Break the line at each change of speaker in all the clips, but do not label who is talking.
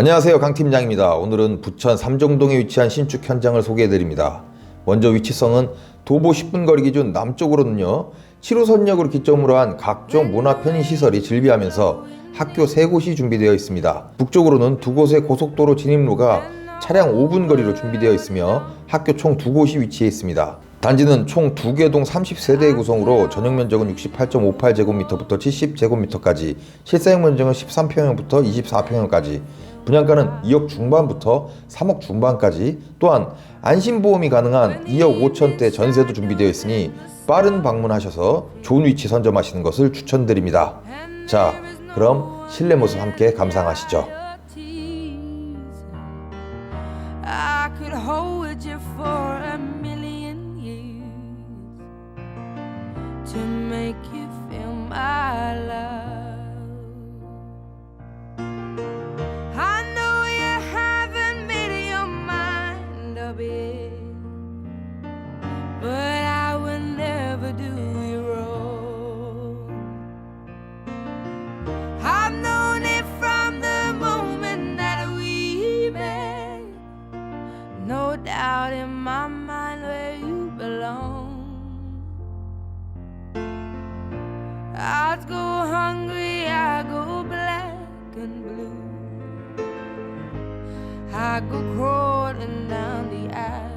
안녕하세요 강 팀장입니다. 오늘은 부천 삼정동에 위치한 신축 현장을 소개해드립니다. 먼저 위치성은 도보 10분 거리 기준 남쪽으로는요 7호선역을 기점으로 한 각종 문화 편의 시설이 즐비하면서 학교 세 곳이 준비되어 있습니다. 북쪽으로는 두 곳의 고속도로 진입로가 차량 5분 거리로 준비되어 있으며 학교 총 두 곳이 위치해 있습니다. 단지는 총두개동 30세대의 구성으로 전용 면적은 68.58제곱미터부터 70제곱미터까지, 실사용 면적은 13평형부터 24평형까지, 분양가는 2억 중반부터 3억 중반까지, 또한 안심보험이 가능한 2억 5천대 전세도 준비되어 있으니 빠른 방문하셔서 좋은 위치 선점하시는 것을 추천드립니다. 자, 그럼 실내 모습 함께 감상하시죠.
To make you feel my love. I go crawling down the avenue.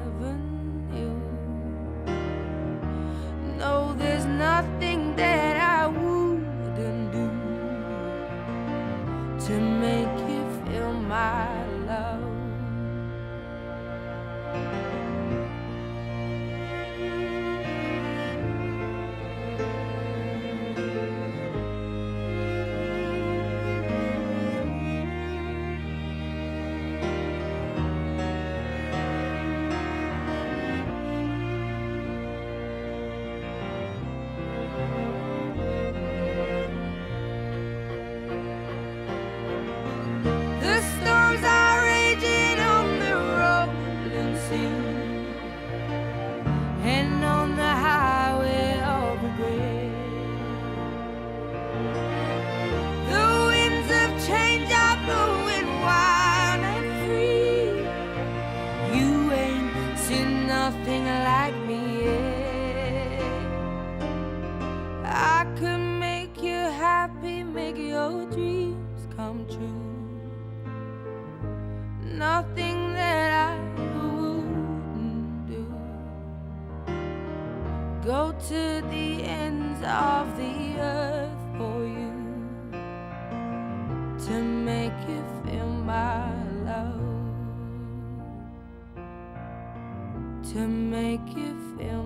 To the ends of the earth for you to make you feel my love. To make you feel